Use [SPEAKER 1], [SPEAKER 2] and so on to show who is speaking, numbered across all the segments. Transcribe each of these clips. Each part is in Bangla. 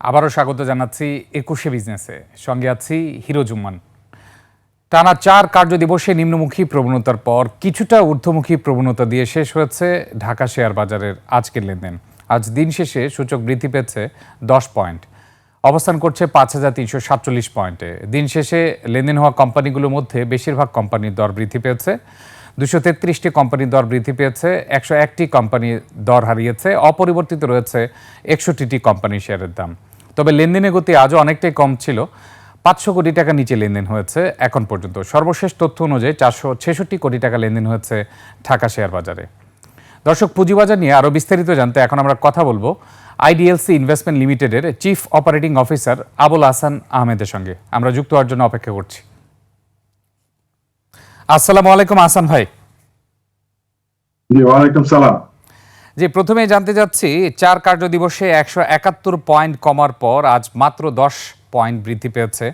[SPEAKER 1] আবারও স্বাগত জানাচ্ছি একুশে বিজনেসে। সঙ্গে আছি হিরো জুম্মান। টানা চার কার্য দিবসে নিম্নমুখী প্রবণতার পর কিছুটা ঊর্ধ্বমুখী প্রবণতা দিয়ে শেষ হয়েছে ঢাকা শেয়ার বাজারের আজকের লেনদেন। আজ দিন শেষে সূচক বৃদ্ধি পেয়েছে দশ পয়েন্ট। অবস্থান করছে পাঁচ হাজার তিনশো সাতচল্লিশ পয়েন্টে। দিন শেষে লেনদেন হওয়া কোম্পানিগুলোর মধ্যে বেশিরভাগ কোম্পানির দর বৃদ্ধি পেয়েছে। দুশো তেত্রিশটি কোম্পানির দর বৃদ্ধি পেয়েছে, একশো একটি কোম্পানি দর হারিয়েছে, অপরিবর্তিত রয়েছে একষট্টিটি কোম্পানির শেয়ারের দাম। তবে লেনদেনের গতি আজও অনেকটাই কম ছিল, পাঁচশো কোটি টাকা নিচে লেনদেন হয়েছে এখন পর্যন্ত। সর্বশেষ তথ্য অনুযায়ী চারশো ছেষট্টি কোটি টাকা লেনদেন হয়েছে ঢাকা শেয়ার বাজারে। দর্শক, পুঁজিবাজার নিয়ে আরও বিস্তারিত জানতে এখন আমরা কথা বলব আইডিএলসি ইনভেস্টমেন্ট লিমিটেডের chief operating officer Abul Hasan আহমেদের সঙ্গে। আমরা যুক্ত হওয়ার জন্য অপেক্ষা করছি। আসসালামু আলাইকুম আহসান ভাই।
[SPEAKER 2] জি ওয়ালাইকুম সালাম।
[SPEAKER 1] জি প্রথমে জানতে যাচ্ছি চার কার্য দিবসে একশো একাত্তর পয়েন্ট কমার পর আজ মাত্র দশ পয়েন্ট বৃদ্ধি পেয়েছে।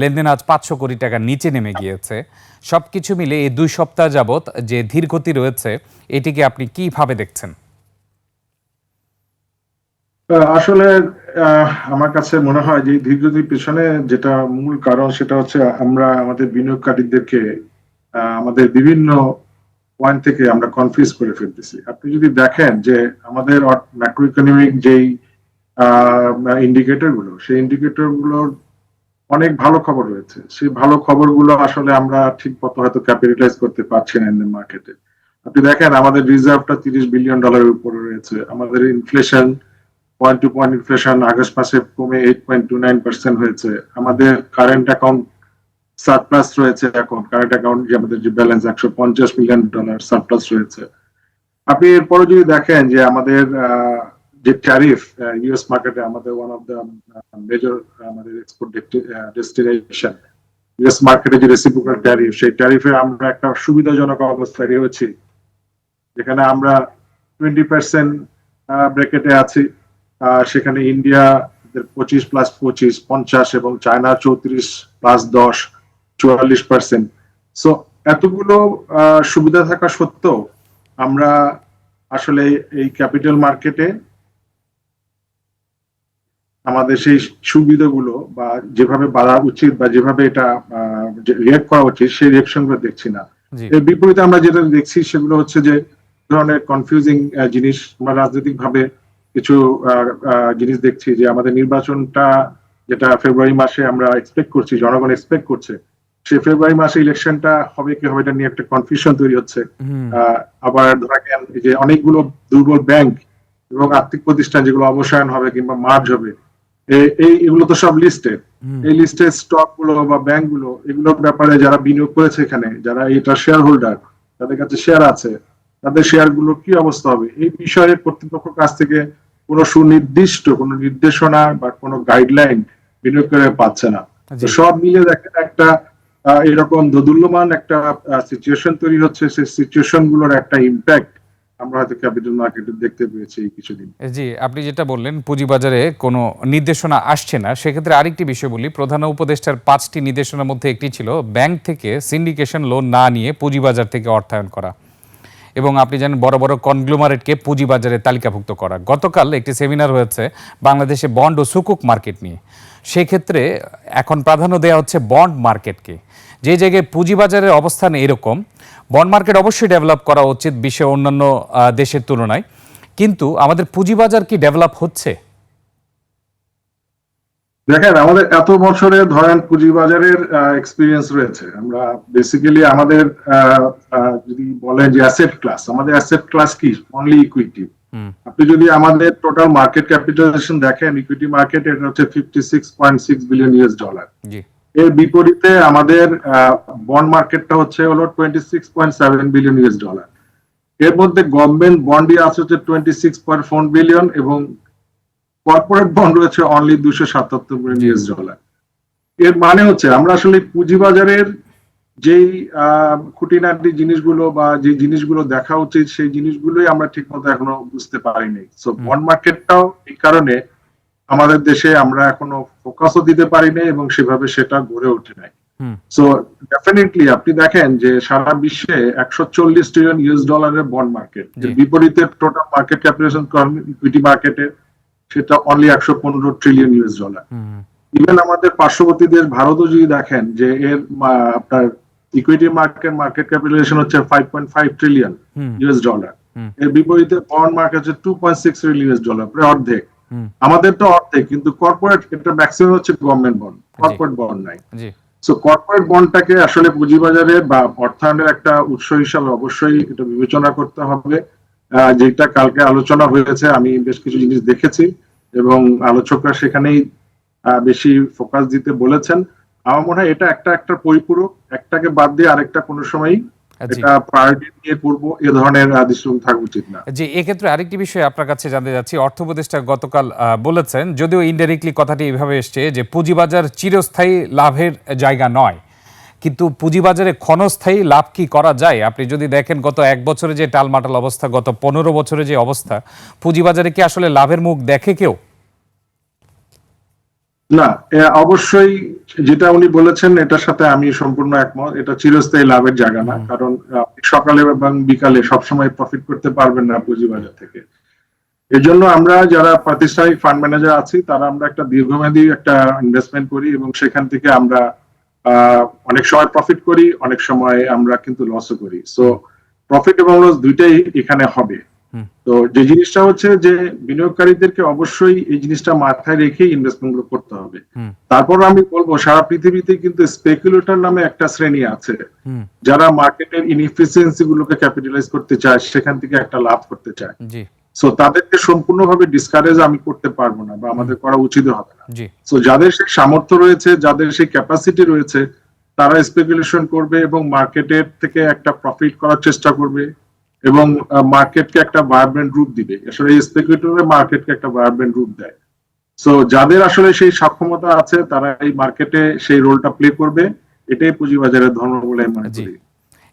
[SPEAKER 1] লেনদেন আজ পাঁচশো কোটি টাকার নিচে নেমে গিয়েছে। সব কিছু মিলে এই দুই সপ্তাহ যাবৎ যে ধীরগতি রয়েছে এটিকে আপনি কীভাবে দেখছেন?
[SPEAKER 2] আসলে আমার কাছে মনে হয় যে ধীরগতির পেছনে যেটা মূল কারণ সেটা হচ্ছে আমরা আমাদের বিনিয়োগকারীদেরকে আমাদের বিভিন্ন পয়েন্ট থেকে আমরা কনফিউজ করে ফেলতেছি। আপনি যদি দেখেন যে আমাদের ম্যাক্রো ইকোনমিক যেই ইন্ডিকেটরগুলো সেই ইন্ডিকেটরগুলোর অনেক ভালো খবর রয়েছে। সেই ভালো খবরগুলো আসলে আমরা ঠিক মতো হয়তো ক্যাপিটালাইজ করতে পারছি না ইন্ডিয়ান মার্কেটে আপনি দেখেন আমাদের রিজার্ভটা তিরিশ বিলিয়ন ডলারের উপরে রয়েছে। আমাদের inflation point two point inflation August মাসে কমে eight point two nine percent হয়েছে। আমাদের কারেন্ট অ্যাকাউন্ট সারপ্লাস রয়েছে এখন। কারেন্ট অ্যাকাউন্ট যে আমাদের যে ব্যালেন্স একশো পঞ্চাশ মিলিয়ন ডলার সারপ্লাস রয়েছে। আপনি এরপরে যদি দেখেন যে আমাদের যে ট্যারিফ ইউএস মার্কেটে আমাদের ওয়ান অফ দ্য মেজর আমাদের এক্সপোর্ট ডেস্টিনেশন ইউএস মার্কেটে যে রেসিপ্রোকাল ট্যারিফ সেই ট্যারিফে আমরা একটা সুবিধাজনক অবস্থায় রয়েছি যেখানে আমরা টোয়েন্টি পার্সেন্ট ব্র্যাকেটে আছি। সেখানে ইন্ডিয়া পঁচিশ প্লাস পঁচিশ, পঞ্চাশ এবং চায়না চৌত্রিশ প্লাস দশ চুয়াল্লিশ পার্সেন্ট সো এতগুলো সুবিধা থাকা সত্ত্বেও আমরা আসলে এই ক্যাপিটাল মার্কেটে আমাদের সেই সুবিধাগুলো বা যেভাবে বাড়া উচিত বা যেভাবে এটা রিয়াক্ট করা উচিত সেই রিয়াকশনগুলো দেখছি না। এর বিপরীতে আমরা যেটা দেখছি সেগুলো হচ্ছে যে ধরনের কনফিউজিং জিনিস আমরা রাজনৈতিক ভাবে কিছু জিনিস দেখছি যে আমাদের নির্বাচনটা যেটা ফেব্রুয়ারি মাসে আমরা এক্সপেক্ট করছি জনগণ এক্সপেক্ট করছে সেই ফেব্রুয়ারি মাসে ইলেকশনটা হবে কি হবে এটা নিয়ে একটা কনফিউশন তৈরি হচ্ছে। আবার ধরা গেল যে অনেকগুলো দুর্বল ব্যাংক এবং আর্থিক প্রতিষ্ঠান যেগুলো অবসায়ন হবে কিংবা মার্জ হবে এই এগুলো তো সব এই স্টকগুলো বা ব্যাংকগুলো এগুলোর ব্যাপারে যারা বিনিয়োগ করেছে এখানে যারা এটা শেয়ার হোল্ডার তাদের কাছে শেয়ার আছে তাদের শেয়ারগুলো কি অবস্থা হবে? এই বিষয়ে কর্তৃপক্ষের কাছ থেকে কোনো সুনির্দিষ্ট কোনো নির্দেশনা বা কোনো গাইডলাইন বিনিয়োগকারী পাচ্ছে না। সব মিলে দেখেন একটা এরকম দোদুল্যমান একটা সিচুয়েশন তৈরি হচ্ছে। সেই সিচুয়েশনগুলোর একটা ইম্প্যাক্ট আমরা হয়তো ক্যাপিটাল মার্কেটে দেখতে পেয়েছি কিছুদিন।
[SPEAKER 1] জি, আপনি যেটা বললেন, পুঁজিবাজারে কোনো নির্দেশনা আসছে না। সেক্ষেত্রে আরেকটি বিষয় বলি, প্রধান উপদেষ্টার পাঁচটি নির্দেশনার মধ্যে একটি ছিল, ব্যাংক থেকে সিন্ডিকেশন লোন না নিয়ে পুঁজিবাজার থেকে অর্থায়ন করা। এবং আপনি জানেন, বড় বড় কনগ্লোমারেটকে পুঁজিবাজারে তালিকাভুক্ত করা। গতকাল একটি সেমিনার হয়েছে বাংলাদেশে বন্ড ও সুকুক মার্কেট নিয়ে। সেক্ষেত্রে এখন প্রাধান্য দেওয়া হচ্ছে বন্ড মার্কেটকে। যে জায়গায় পুঁজিবাজারের অবস্থান এরকম, বন্ড মার্কেট অবশ্যই ডেভেলপ করা উচিত বিশ্বের অন্যান্য দেশের তুলনায়। কিন্তু আমাদের পুঁজিবাজার কি ডেভেলপ হচ্ছে?
[SPEAKER 2] দেখেন, আমাদের এত বছরে ধরেন পুঁজিবাজারের এক্সপিরিয়েন্স রয়েছে। আমরা বেসিক্যালি আমাদের যদি বলেন যে অ্যাসেট ক্লাস আমাদের অ্যাসেট ক্লাস কি? অনলি ইকুইটি আপনি যদি আমাদের টোটাল মার্কেট ক্যাপিটালাইজেশন দেখেন ইকুইটি মার্কেট এটা হচ্ছে fifty six point six billion US dollar এর বিপরীতে আমাদের বন্ড মার্কেটটা হচ্ছে হলো twenty six point seven billion US dollar এর মধ্যে গভর্নমেন্ট বন্ডই আছে হচ্ছে twenty six point four billion এবং কর্পোরেট বন্ড রয়েছে অনলি দুশো সাতাত্তর বিলিয়ন ইউএস ডলার এর মানে হচ্ছে আমরা আসলে পুঁজিবাজারের যেই আহ, খুঁটিনাটি জিনিসগুলো বা যে জিনিসগুলো দেখা উচিত সেই জিনিসগুলোই আমরা ঠিক মতো এখনও বুঝতে পারিনি। সো বন্ড মার্কেটটাও এই কারণে আমাদের দেশে আমরা এখনও ফোকাসও দিতে পারিনি এবং সেভাবে সেটা গড়ে ওঠে নাই। সো ডেফিনেটলি আপনি দেখেন যে সারা বিশ্বে একশো চল্লিশ ট্রিলিয়ন ইউএস ডলারের বন্ড মার্কেট
[SPEAKER 1] জি।
[SPEAKER 2] বিপরীতে টোটাল মার্কেট ক্যাপিটালাইজেশন ইকুইটি মার্কেটে সেটা অনলি একশো পনেরো ট্রিলিয়ন ইউএস ডলার ইভেন আমাদের পার্শ্ববর্তী দেশ ভারতও যদি দেখেন যে এর আপনার ইকুইটি মার্কেট মার্কেট ক্যাপিটালাইজেশন হচ্ছে five point five trillion US dollar এর বিপরীতে বন্ড মার্কেট হচ্ছে two point six trillion US dollar প্রায় অর্ধেক। আমাদের তো অর্ধেক কিন্তু কর্পোরেট এটা ম্যাক্সিমাম হচ্ছে গভর্নমেন্ট বন্ড কর্পোরেট বন্ড নাই।
[SPEAKER 1] জি।
[SPEAKER 2] সো কর্পোরেট বন্ডটাকে আসলে পুঁজিবাজারে বা অর্থায়নের একটা উৎস হিসাবে অবশ্যই এটা বিবেচনা করতে হবে। যেটা কালকে আলোচনা হয়েছে আমি বেশ কিছু জিনিস দেখেছি এবং আলোচকরা সেখানেই বেশি ফোকাস দিতে বলেছেন। আমার মনে হয় এটা একটা একটা পরিপূরক একটাকে বাদ দিয়ে আরেকটা কোনো সময় এটা প্রায়োরিটি নিয়ে করব এ ধরনের দৃষ্টিভঙ্গি থাকা উচিত না।
[SPEAKER 1] যে এক্ষেত্রে আরেকটি বিষয় আপনার কাছে জানতে যাচ্ছি অর্থ উপদেষ্টা গতকাল বলেছেন যদিও ইনডাইরেক্টলি কথাটি এসছে যে পুঁজিবাজার চিরস্থায়ী লাভের জায়গা নয়। কিন্তু পুঁজিবাজারে ক্ষণস্থায়ী লাভ কি করা যায়? আপনি যদি দেখেন গত এক বছরে যে টালমাটাল অবস্থা গত পনেরো বছরে যে অবস্থা পুঁজিবাজারে কি আসলে লাভের মুখ দেখে কেউ?
[SPEAKER 2] না অবশ্যই যেটা উনি বলেছেন এটার সাথে আমি সম্পূর্ণ একমত। এটা চিরস্থায়ী লাভের জায়গা না কারণ সকালে এবং বিকালে সবসময় প্রফিট করতে পারবেন না পুঁজিবাজার থেকে। এর জন্য আমরা যারা প্রাতিষ্ঠানিক ফান্ড ম্যানেজার আছি তারা আমরা একটা দীর্ঘমেয়াদী একটা ইনভেস্টমেন্ট করি এবং সেখান থেকে আমরা আহ, অনেক সময় প্রফিট করি অনেক সময় আমরা কিন্তু লসও করি। সো প্রফিট এবং লস দুইটাই এখানে হবে। তো যে জিনিসটা হচ্ছে যে বিনিয়োগকারীদেরকে অবশ্যই এই জিনিসটা মাথায় রেখে ইনভেস্টমেন্টগুলো করতে হবে। তারপর আমি বলব সারা পৃথিবীতে কিন্তু স্পেকুলেটর নামে একটা শ্রেণি আছে। যারা মার্কেটের ইনএফিসিয়েন্সি গুলোকে ক্যাপিটালাইজ করতে চায় সেখান থেকে একটা লাভ করতে চায়। সো তাদেরকে সম্পূর্ণভাবে ডিসকারেজ আমি করতে পারব না বা আমাদের করা উচিত হবে না। সো যাদের সেই সামর্থ্য রয়েছে যাদের সেই ক্যাপাসিটি রয়েছে তারা স্পেকুলেশন করবে এবং মার্কেটের থেকে একটা প্রফিট করার চেষ্টা করবে। এবং মার্কেটকে একটা ভায়াব্রেন্ট রূপ দিবে। আসলে স্পেকুলেটর মার্কেটকে একটা ভায়াব্রেন্ট রূপ দেয়। সো যাদের আসলে সেই সক্ষমতা আছে তারা এই মার্কেটে সেই রোলটা প্লে করবে। এটাই পুঁজিবাজারের ধর্ম বলে আমি মনে। করি।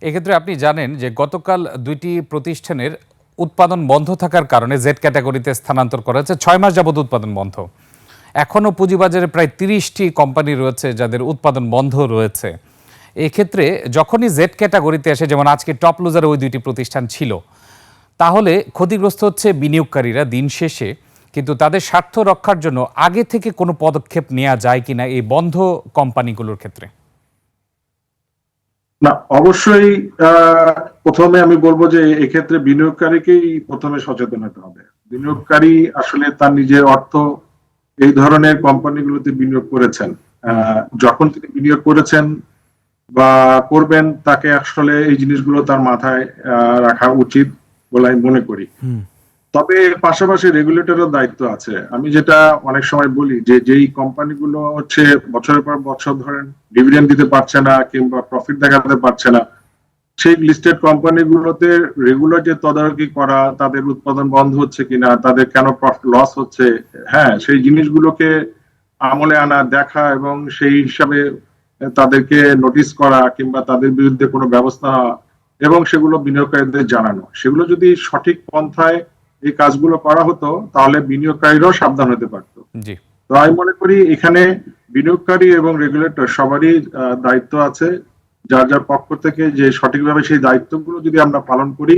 [SPEAKER 1] এক্ষেত্রে আপনি জানেন যে গতকাল দুইটি প্রতিষ্ঠানের উৎপাদন বন্ধ থাকার কারণে জেড ক্যাটাগরিতে স্থানান্তর করা হয়েছে। ছয় মাস যাবত উৎপাদন বন্ধ। এখনও পুঁজিবাজারে প্রায় তিরিশটি কোম্পানি রয়েছে যাদের উৎপাদন বন্ধ রয়েছে। এক্ষেত্রে যখনই জেড ক্যাটাগরিতে আসে, যেমন আজকে টপ লুজারে ওই দুইটি প্রতিষ্ঠান ছিল, তাহলে ক্ষতিগ্রস্ত হচ্ছে বিনিয়োগকারীরা দিন শেষে, কিন্তু তাদের স্বার্থ রক্ষার জন্য আগে থেকে কোনো পদক্ষেপ নেওয়া যায় কিনা এই বন্ধ কোম্পানিগুলোর ক্ষেত্রে?
[SPEAKER 2] না, অবশ্যই প্রথমে আমি বলব যে এক্ষেত্রে বিনিয়োগকারীকেই প্রথমে সচেতন হতে হবে। বিনিয়োগকারী আসলে তার নিজের অর্থ এই ধরনের কোম্পানিগুলোতে বিনিয়োগ করেছেন। যখন তিনি বিনিয়োগ করেছেন বা করবেন তাকে আসলে এই জিনিসগুলো তার মাথায় রাখা উচিত বলে আমি মনে করি। তবে পাশাপাশি রেগুলেটরের দায়িত্ব আছে। আমি যেটা অনেক সময় বলি যে যেই কোম্পানিগুলো হচ্ছে বছরের পর বছর ধরেন ডিভিডেন্ড দিতে পারছে না কিংবা প্রফিট দেখাতে পারছে না সেই লিস্টেড কোম্পানিগুলোতে রেগুলার যে তদারকি করা তাদের উৎপাদন বন্ধ হচ্ছে কিনা তাদের কেন লস হচ্ছে হ্যাঁ সেই জিনিসগুলোকে আমলে আনা দেখা এবং সেই হিসাবে তাদেরকে নোটিশ করা কিংবা তাদের বিরুদ্ধে কোনো ব্যবস্থা এবং সেগুলো বিনিয়োগকারীদের জানানো। সেগুলো যদি সঠিক পন্থায় এই কাজগুলো করা হতো তাহলে বিনিয়োগকারীরাও সাবধান হতে পারতো। তো আমি মনে করি এখানে বিনিয়োগকারী এবং রেগুলেটর সবারই দায়িত্ব আছে। যার যার পক্ষ থেকে যে সঠিকভাবে সেই দায়িত্বগুলো যদি আমরা পালন করি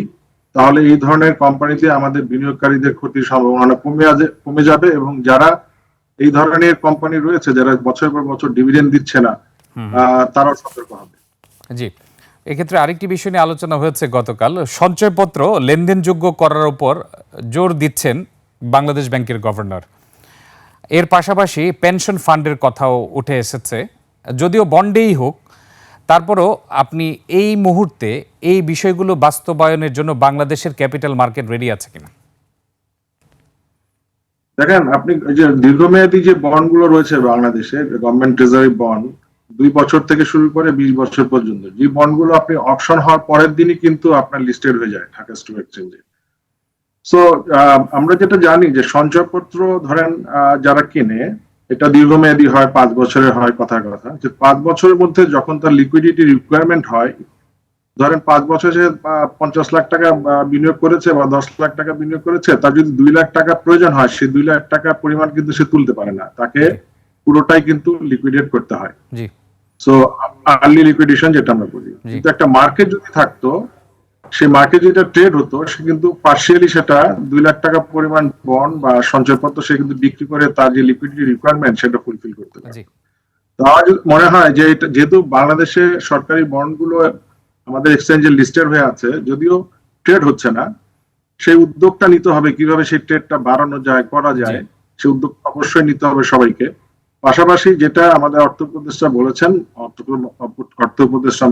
[SPEAKER 2] তাহলে এই ধরনের কোম্পানিতে আমাদের বিনিয়োগকারীদের ক্ষতির সম্ভাবনা কমে কমে যাবে এবং যারা এই ধরনের কোম্পানি রয়েছে যারা বছর পর বছর ডিভিডেন্ড দিচ্ছে না তারাও সতর্ক হবে।
[SPEAKER 1] জি। এক্ষেত্রে আরেকটি বিষয় নিয়ে আলোচনা হয়েছে গতকাল। সঞ্চয়পত্র লেনদেনযোগ্য করার উপর জোর দিচ্ছেন বাংলাদেশ ব্যাংকের গভর্নর। এর পাশাপাশি পেনশন ফান্ডের কথাও উঠে এসেছে। যদিও বন্ডেই হোক তারপরও আপনি এই মুহূর্তে এই বিষয়গুলো বাস্তবায়নের জন্য বাংলাদেশের ক্যাপিটাল মার্কেট রেডি আছে কিনা?
[SPEAKER 2] দেখেন আপনি যে দীর্ঘমেয়াদী যে বন্ডগুলো রয়েছে বাংলাদেশে গভর্নমেন্ট ট্রেজারি বন্ড দুই বছর থেকে শুরু করে বিশ বছর পর্যন্ত। যে বন্ডগুলো আপনি অপশন হওয়ার পরের দিনই কিন্তু আপনার লিস্টেড হয়ে যায় ঢাকা স্টক এক্সচেঞ্জে সো আমরা যেটা জানি যে সঞ্চয়পত্র ধরেন যারা কিনে, এটা দীর্ঘমেয়াদী হয়, পাঁচ বছরের হয়, কথার কথা। যে পাঁচ বছরের মধ্যে যখন তার লিকুইডিটি রিকোয়ারমেন্ট হয়, ধরেন পাঁচ বছরে সে পঞ্চাশ লাখ টাকা বিনিয়োগ করেছে বা দশ লাখ টাকা বিনিয়োগ করেছে, তার যদি দুই লাখ টাকা প্রয়োজন হয়, সে দুই লাখ টাকা পরিমাণ কিন্তু সে তুলতে পারে না। তাকে পুরোটাই কিন্তু লিকুইডেট করতে হয়। সো আর্লি লিকুইডেশন যেটা আমরা বলি। কিন্তু একটা মার্কেট যদি থাকতো সেই মার্কেট যেটা ট্রেড হতো সে কিন্তু পার্শিয়ালি সেটা দুই লাখ টাকা পরিমাণ বন্ড বা সঞ্চয়পত্র সে কিন্তু বিক্রি করে তার যে লিকুইডিটি রিকোয়ারমেন্ট সেটা ফুলফিল করতে পারে। তো আমার মনে হয় যে এটা যেহেতু বাংলাদেশে সরকারি বন্ডগুলো আমাদের এক্সচেঞ্জে লিস্টেড হয়ে আছে যদিও ট্রেড হচ্ছে না সেই উদ্যোগটা নিতে হবে। কীভাবে সেই ট্রেডটা বাড়ানো যায় করা যায় সেই উদ্যোগ অবশ্যই নিতে হবে সবাইকে। পাশাপাশি যেটা আমাদের অর্থ উপদেষ্টা বলেছেন অর্থ উপদেষ্টা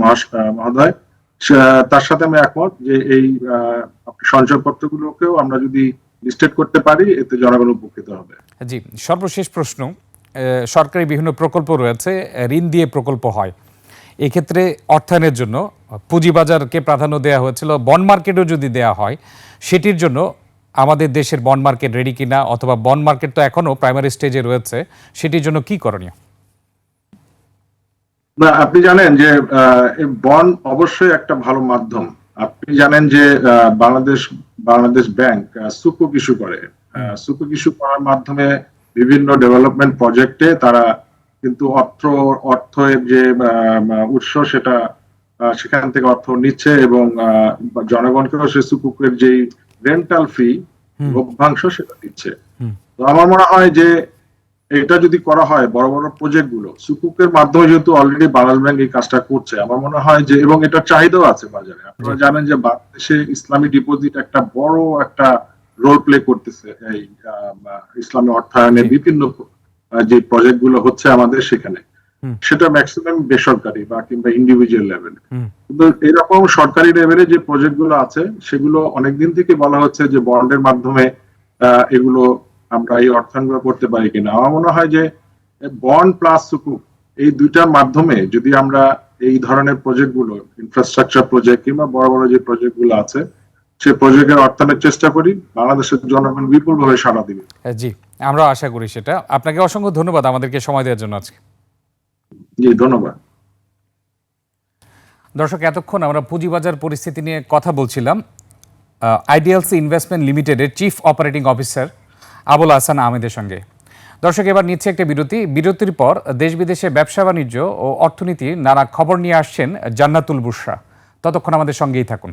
[SPEAKER 2] মহোদয় তার সাথে আমি একমত যে এই সঞ্চয়পত্রগুলোকেও আমরা যদি লিস্টেড করতে পারি, এতে জনগণ উপকৃত হবে।
[SPEAKER 1] জি, সর্বশেষ প্রশ্ন সরকারি বিভিন্ন প্রকল্প রয়েছে, ঋণ দিয়ে প্রকল্প হয়। এক্ষেত্রে অর্থায়নের জন্য পুঁজিবাজারকে প্রাধান্য দেওয়া হয়েছিল বন্ড মার্কেটও যদি দেওয়া হয়, সেটির জন্য আমাদের দেশের বন্ড মার্কেট রেডি কিনা অথবা বন্ড মার্কেট তো এখনও প্রাইমারি স্টেজে রয়েছে, সেটির জন্য কি করণীয়?
[SPEAKER 2] না, আপনি জানেন যে বন্ড অবশ্যই একটা ভালো মাধ্যম। আপনি জানেন যে বাংলাদেশ বাংলাদেশ ব্যাংক সুকুক ইস্যু করে। সুকুক ইস্যু করার মাধ্যমে বিভিন্ন ডেভেলপমেন্ট প্রজেক্টে তারা কিন্তু অর্থ, অর্থের যে উৎস সেটা সেখান থেকে অর্থ নিচ্ছে এবং জনগণকেও সে সুকুকের যেই রেন্টাল ফি লভ্যাংশ সেটা দিচ্ছে। তো আমার মনে হয় যে এটা যদি করা হয় বড় বড় প্রজেক্টগুলো সুকুকের মাধ্যমে যেহেতু অলরেডি বাংলাদেশ ব্যাংক এই কাজটা করছে আমার মনে হয় যে এবং এটা চাহিদাও আছে বাজারে। আপনারা জানেন যে বাংলাদেশে ইসলামী ডিপোজিট একটা বড় একটা রোল প্লে করতেছে এই ইসলামী অর্থায়নে বিভিন্ন যে প্রজেক্টগুলো হচ্ছে আমাদের সেখানে। সেটা ম্যাক্সিমাম বেসরকারি বা কিংবা ইন্ডিভিজুয়াল লেভেল। কিন্তু এরকম সরকারি লেভেলে যে প্রজেক্টগুলো আছে সেগুলো অনেকদিন থেকে বলা হচ্ছে যে বন্ডের মাধ্যমে এগুলো আমরা এই অর্থায়নগুলো করতে পারি কিনা। আমার মনে হয় যে বন্ড প্লাস সুকুক এই দুইটার মাধ্যমে যদি আমরা এই ধরনের প্রজেক্টগুলো ইনফ্রাস্ট্রাকচার প্রজেক্ট কিংবা বড় বড় যে প্রজেক্টগুলো আছে সে প্রজেক্টের অর্থায়নের চেষ্টা করি বাংলাদেশের জনগণ বিপুল ভাবে সাড়া দিবে।
[SPEAKER 1] জি আমরা আশা করি সেটা। আপনাকে অসংখ্য ধন্যবাদ আমাদেরকে সময় দেওয়ার জন্য আজকে।
[SPEAKER 2] জি, ধন্যবাদ।
[SPEAKER 1] দর্শক, এতক্ষণ আমরা পুঁজিবাজার পরিস্থিতি নিয়ে কথা বলছিলাম। আইডিএলসি ইনভেস্টমেন্ট লিমিটেডের chief operating officer Abul Hasan আহমেদের সঙ্গে। দর্শক, এবার নিচ্ছে একটা বিরতি। বিরতির পর দেশ বিদেশে ব্যবসা বাণিজ্য ও অর্থনীতির নানা খবর নিয়ে আসছেন জান্নাতুল বুসরা ততক্ষণ আমাদের সঙ্গেই থাকুন।